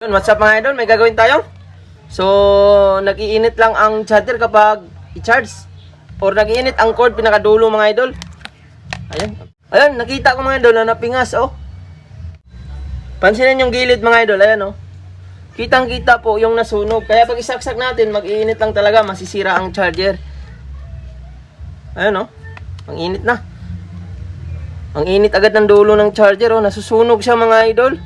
Yun, What's up mga idol? May gagawin tayo? So, nag-iinit lang ang charger kapag i-charge. Or nag-iinit ang cord pinakadulo mga idol. Ayan. Ayan, nakita ko mga idol na napingas, oh. Pansinin yung gilid mga idol, ayan, oh. Kitang kita po yung nasunog. Kaya pag isaksak natin, mag-iinit lang talaga, masisira ang charger. Ayan, oh. Ang init na. Ang init agad ng dulo ng charger, oh. Nasusunog siya mga idol.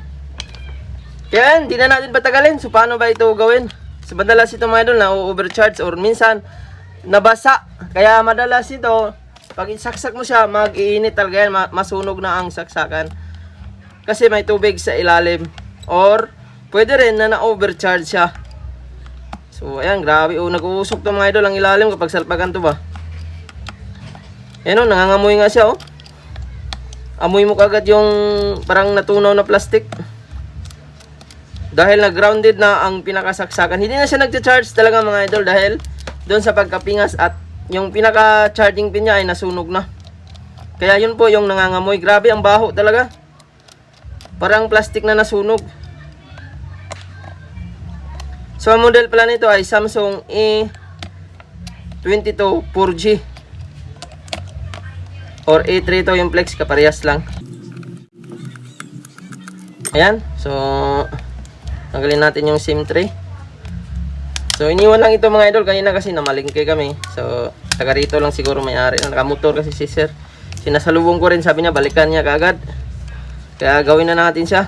Kaya yan, di na natin patagalin. So, paano ba ito gawin? So, madalas ito mga idol na overcharge or minsan nabasa. Kaya madalas ito, pag isaksak mo siya, mag-iinit talaga yan. Ma- masunog na ang saksakan. Kasi may tubig sa ilalim. Or, pwede rin na na-overcharge siya. So, ayan, grabe. Oh, nag-uusok to mga idol ang ilalim kapag salpagan to ba. Ayan o, nangangamoy nga siya oh. Amoy mo kagad yung parang natunaw na plastic. Dahil na-grounded na ang pinakasaksakan. Hindi na siya nagcha-charge talaga mga idol dahil doon sa pagkapingas at yung pinaka-charging pin niya ay nasunog na. Kaya yun po yung nangangamoy. Grabe ang baho talaga. Parang plastic na nasunog. So ang model pala nito ay Samsung E22 4G. Or A3 to yung flex kaparehas lang. Ayan. So Tanggalin natin yung SIM tray. So, iniwan lang ito mga idol. Kanina kasi namalingke kami. So, taga rito lang siguro may-ari. Nakamotor kasi si sir. Sinasalubong ko rin. Sabi niya, balikan niya kaagad. Kaya gawin na natin siya.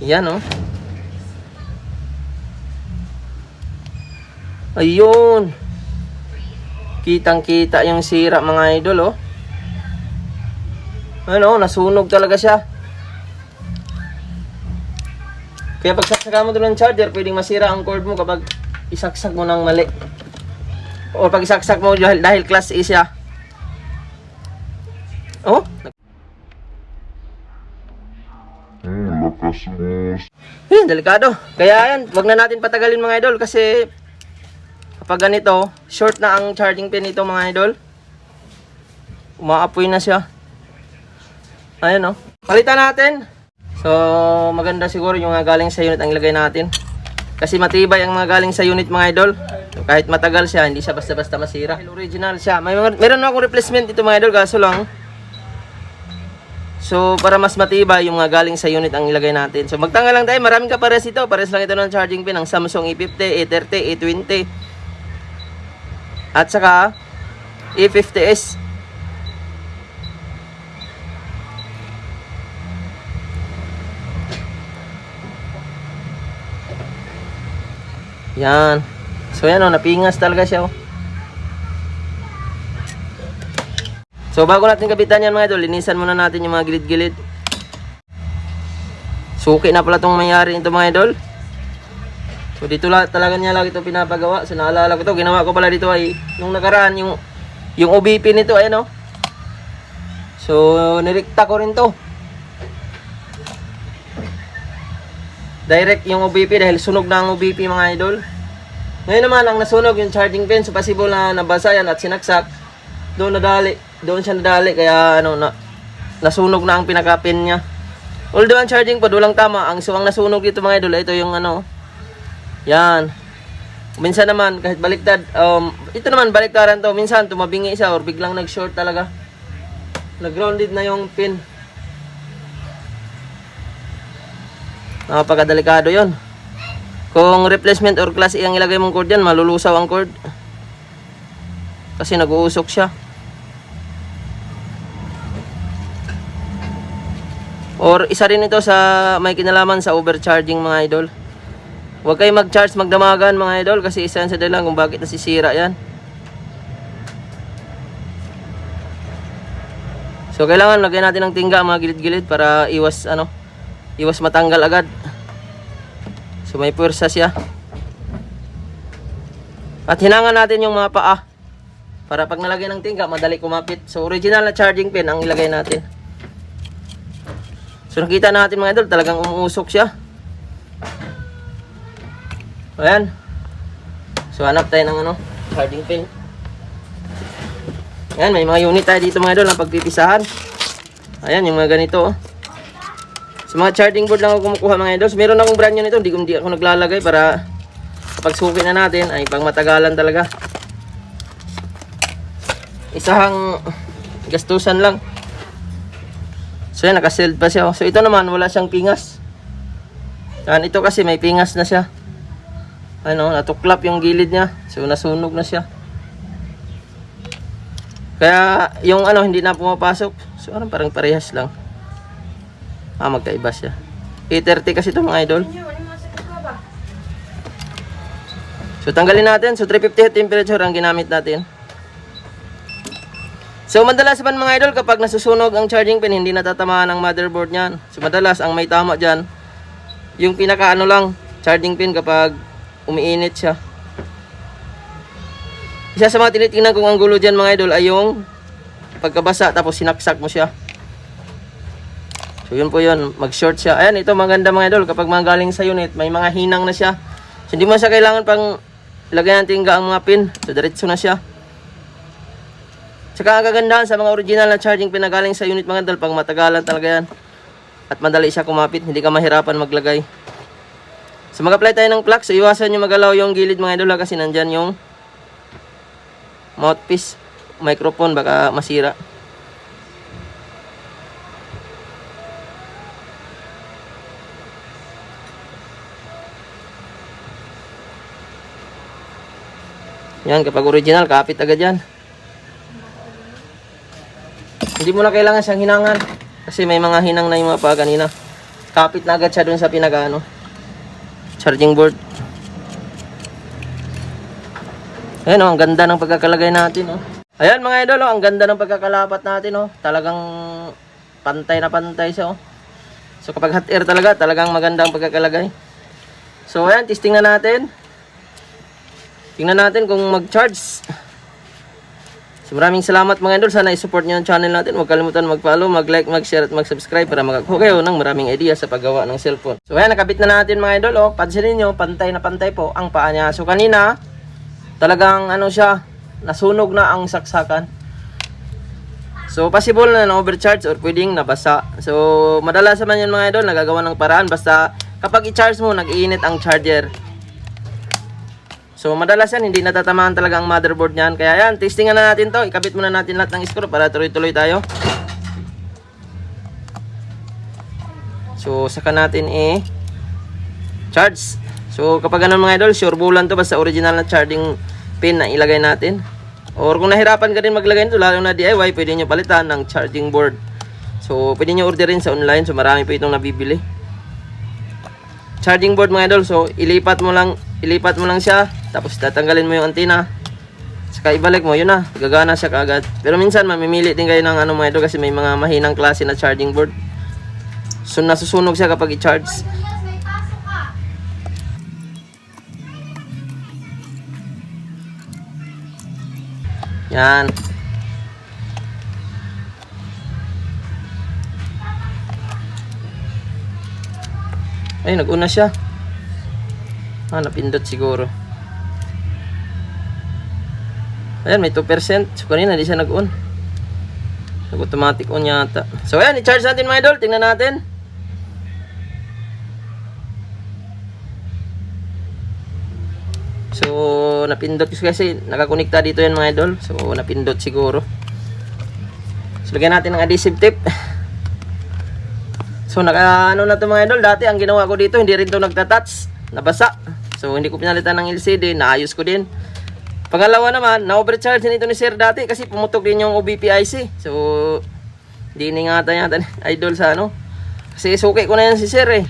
Yan, oh. Ayun. Kitang-kita yung sira mga idol, oh. Ano, nasunog talaga siya. Kaya pag saksakan mo doon ng charger, pwedeng masira ang cord mo kapag isaksak mo ng mali. O pag isaksak mo dahil, dahil class A siya. Oh? Hmm, lakas mo. Eh, delikado. Kaya yan, wag na natin patagalin mga idol kasi kapag ganito, short na ang charging pin nito mga idol. Umaapoy na siya. Ayan oh. Palitan natin. So, maganda siguro yung mga galing sa unit ang ilagay natin. Kasi matibay ang mga galing sa unit mga idol. Kahit matagal siya, hindi siya basta-basta masira. Original siya. May mga, meron akong replacement dito mga idol, kaso lang. So, para mas matibay yung mga galing sa unit ang ilagay natin. So, magtanggal lang tayo. Maraming kapares ito. Pares lang ito ng charging pin ng Samsung E E50, E30, E20. At saka, E E50s. Yan. So yan o, napingas talaga siya oh. So bago natin kapitan yan mga idol, linisan muna natin yung mga gilid-gilid. Suki na pala itong mayari nito mga idol. So dito la, talaga niya lagi ito pinapagawa. So naalala ko to, ginawa ko pala dito ay nung nakaraan yung yung OBP nito ayan oh. So nirikta ko rin to. Direct yung OBP dahil sunog na ang OBP mga idol. Ngayon naman ang nasunog yung charging pin so possible na nabasa yan at sinaksak. Doon nadali, doon siya nadali kaya ano na nasunog na ang pinaka-pin niya. Although ang charging pod walang tama, ang suwang nasunog dito mga idol, ito yung ano. Yan. Minsan naman kahit baliktad, um, ito naman baliktaran to, minsan tumabingi siya or biglang nag-short talaga. Nag-grounded na yung pin. Napakadelikado yon. Kung replacement or class A ang ilagay mong cord yan, malulusaw ang cord. Kasi nag-uusok siya. Or isa rin ito sa may kinalaman sa overcharging mga idol. Huwag kayo mag-charge magdamagan mga idol kasi isa yan sa dahilan kung bakit nasisira yan. So kailangan lagyan natin ng tingga mga gilid-gilid para iwas ano, iwas matanggal agad. So may pwersa siya. At hinangan natin yung mga paa. Para pag nalagyan ng tingga, madali kumapit. So original na charging pin ang ilagay natin. So nakita natin mga idol, talagang umuusok siya. Ayan. So hanap tayo ng ano, charging pin. Ayan, may mga unit tayo dito mga idol na pagpipisahan. Ayan, yung mga ganito. Oh. Sa mga charging board lang ako kumukuha mga idols. Meron akong brand new nito, hindi, hindi ako naglalagay para kapag suki na natin ay pang matagalan talaga. Isahang gastusan lang. So yan, nakasealed pa siya. So ito naman, wala siyang pingas. Yan, ito kasi may pingas na siya. Ano, natuklap yung gilid niya. So nasunog na siya. Kaya yung ano, hindi na pumapasok. So ano, parang parehas lang. Ah, magkaiba siya. 830 kasi ito mga idol. So tanggalin natin. So 350 heat temperature ang ginamit natin. So madalas man mga idol kapag nasusunog ang charging pin hindi natatamaan ang motherboard niyan. So madalas ang may tama diyan yung pinaka ano lang charging pin kapag umiinit siya. Isa sa mga tinitingnan kong anggulo diyan mga idol ay yung pagkabasa tapos sinaksak mo siya. So yun po yun, mag-short siya. Ayan, ito maganda mga idol kapag mga galing sa unit, may mga hinang na siya. So hindi mo siya kailangan pang lagyan natin ang mga pin. So diretso na siya. Tsaka ang kagandahan sa mga original na charging pin na galing sa unit mga idol, pang matagalan talaga yan. At madali siya kumapit, hindi ka mahirapan maglagay. So mag-apply tayo ng plug. So iwasan nyo magalaw yung gilid mga idol kasi nandyan yung mouthpiece, microphone, baka masira. Yan, kapag original, kapit agad yan. Hindi mo na kailangan siyang hinangan. Kasi may mga hinang na yung mga pa kanina. Kapit na agad siya dun sa pinagano. Charging board. Ayan oh, ang ganda ng pagkakalagay natin oh. Ayan mga idol oh, ang ganda ng pagkakalapat natin oh. Talagang pantay na pantay siya oh. So kapag hot air talaga, talagang maganda ang pagkakalagay. So ayan, testing na natin. Tingnan natin kung mag-charge. So maraming salamat mga idol. Sana i-support nyo ang channel natin. Huwag kalimutan mag-follow, mag-like, mag-share at mag-subscribe para makakuha kayo ng maraming idea sa paggawa ng cellphone. So ayan, nakabit na natin mga idol. Oh. Pansinin nyo, pantay na pantay po ang paa niya. So kanina, talagang ano siya, nasunog na ang saksakan. So possible na na-overcharge or pwedeng nabasa. So madalas naman yun mga idol, nagagawa ng paraan. Basta kapag i-charge mo, nag-iinit ang charger. So madalas yan, hindi natatamaan talaga ang motherboard niyan. Kaya yan, testingan na natin to. Ikabit muna natin lahat ng screw para tuloy-tuloy tayo. So saka natin i charge. So kapag ganun mga idol, sure bulan to basta original na charging pin na ilagay natin. Or kung nahirapan ka din maglagay nito, lalo na DIY, pwede nyo palitan ng charging board. So pwede nyo orderin sa online. So marami pa itong nabibili charging board mga idol. So, ilipat mo lang, ilipat mo lang siya. Tapos, tatanggalin mo yung antenna. Saka ibalik mo, yun na. Gagana siya kaagad. Pero minsan, mamimili din kayo ng ano mga idol kasi may mga mahinang klase na charging board. So, nasusunog siya kapag i-charge. Yan. Ay, nag-una siya. Ah, napindot siguro. Ayan, may 2%. So, kanina di siya nag-on. Nag-automatic on yata. So, ayan, i-charge natin mga idol. Tingnan natin. So, napindot kasi nakakonekta dito yan mga idol. So, napindot siguro. So, lagyan natin ng adhesive tape. So naka ano na to mga idol, dati ang ginawa ko dito hindi rin to nagta-touch, nabasa. So hindi ko pinalitan ng LCD, naayos ko din. Pangalawa naman, na-overcharge nito ni Sir dati kasi pumutok din yung OBP IC. So hindi iningatan yata idol sa ano. Kasi suki ko na yan si Sir eh.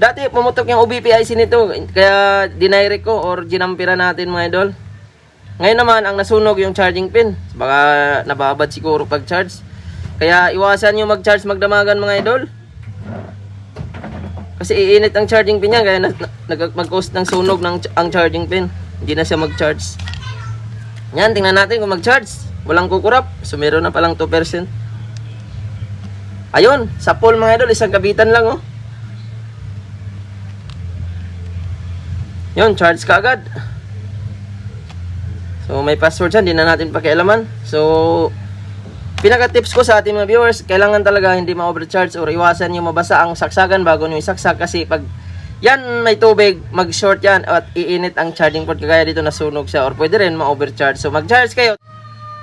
Dati pumutok yung OBP IC nito, kaya dinirect ko or ginampira natin mga idol. Ngayon naman, ang nasunog yung charging pin. Baka nababad siguro pag charge. Kaya iwasan nyo mag-charge magdamagan mga idol. Kasi iinit ang charging pin niya kaya na, nag, mag-cause ng sunog ng ang charging pin. Hindi na siya mag-charge. Yan, tingnan natin kung mag-charge. Walang kukurap. So meron na palang 2%. Ayun, sa poll mga idol, isang kabitan lang oh. Yun, charge ka agad. So may password siya, hindi na natin pakialaman. So pinaka-tips ko sa ating mga viewers, kailangan talaga hindi ma-overcharge or iwasan yung mabasa ang saksagan bago nyo isaksak kasi pag yan may tubig, mag-short yan at iinit ang charging port kagaya dito nasunog siya or pwede rin ma-overcharge. So mag-charge kayo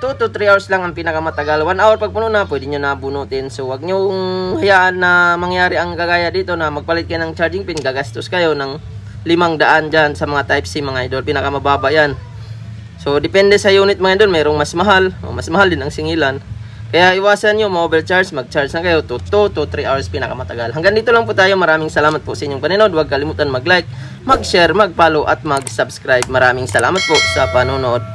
2 to 3 hours lang ang pinakamatagal. 1 hour pag puno na, pwede nyo na bunutin. So, wag nyo hayaan na mangyari ang kagaya dito na magpalit kayo ng charging pin, gagastos kayo ng limang daan dyan sa mga Type-C mga idol. Pinakamababa yan. So, depende sa unit mga idol. Mayroong mas mahal, o mas mahal din ang singilan. Kaya iwasan nyo, ma-overcharge, mag-charge na kayo to 2 to 3 hours pinakamatagal. Hanggang dito lang po tayo. Maraming salamat po sa inyong panonood. Huwag kalimutan mag-like, mag-share, mag-follow at mag-subscribe. Maraming salamat po sa panonood.